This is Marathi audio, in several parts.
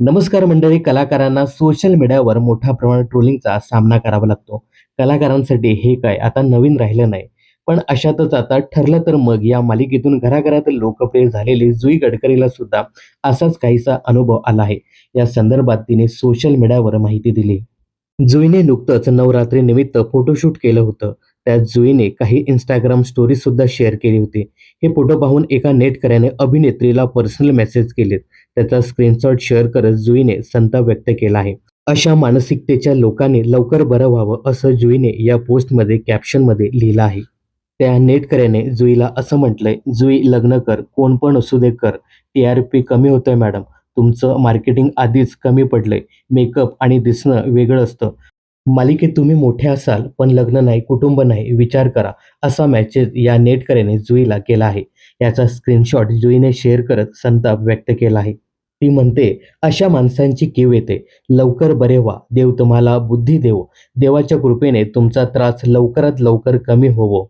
नमस्कार मंडळी कलाकारांना सोशल मीडियावर मोठ्या प्रमाणात ट्रोलिंगचा सामना करावा लागतो. कलाकारांसाठी हे काय? आता नवीन राहिलं नाही. पण अशातच आता ठरलं तर मग या मालिकेतून घराघरात लोकप्रिय झालेली जुई गडकरीला सुद्धा असाच काहीसा अनुभव आला आहे. या संदर्भात तिने सोशल मीडियावर माहिती दिली. जुईने नुकतंच नवरात्री निमित्त फोटोशूट केलं होतं. त्यात जुईने काही इंस्टाग्राम स्टोरी सुद्धा शेअर केली होती. हे फोटो पाहून एका नेटकऱ्याने अभिनेत्रीला पर्सनल मेसेज केलेत. त्याचा स्क्रीनशॉट शेअर करत जुईने संताप व्यक्त केला आहे. अशा मानसिकतेच्या लोकांनी लवकर बरं व्हावं असं जुईने या पोस्टमध्ये कॅप्शनमध्ये लिहिलं आहे. त्या नेटकऱ्याने जुईला असं म्हटलंय जुई लग्न कर कोण पण असू दे कर. टी आर पी कमी होतोय मॅडम तुमचं मार्केटिंग आधीच कमी पडलंय. मेकअप आणि दिसणं वेगळं असतं. मालिकेत तुम्ही मोठे असाल पण लग्न नाही कुटुंब नाही विचार करा असा मॅसेज या नेटकऱ्याने जुईला केला आहे. याचा स्क्रीनशॉट जुईने शेअर करत संताप व्यक्त केला आहे. ती म्हणते अशा माणसांची कीव येते. लवकर बरे व्हा. देव तुम्हाला बुद्धी देवो. देवाच्या कृपेने तुमचा त्रास लवकरात लवकर कमी होवो.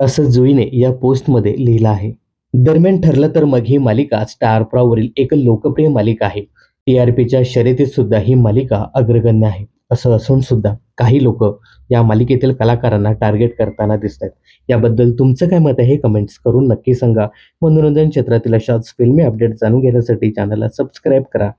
असं जुईने या पोस्टमध्ये लिहिलं आहे. दरम्यान ठरलं तर मग ही मालिका स्टारप्रावरील एक लोकप्रिय मालिका आहे. टी आर पीच्या शर्यतीत सुद्धा ही मालिका अग्रगण्य आहे. असं असून सुद्धा काही लोक या मालिकेतील कलाकारांना टार्गेट करताना दिसत आहेत याबद्दल तुमचं काय मत आहे हे कमेंट्स करून नक्की सांगा. मनोरंजन क्षेत्रातील अशाच फिल्मी अपडेट जाणून घेण्यासाठी चॅनलला सबस्क्राईब करा.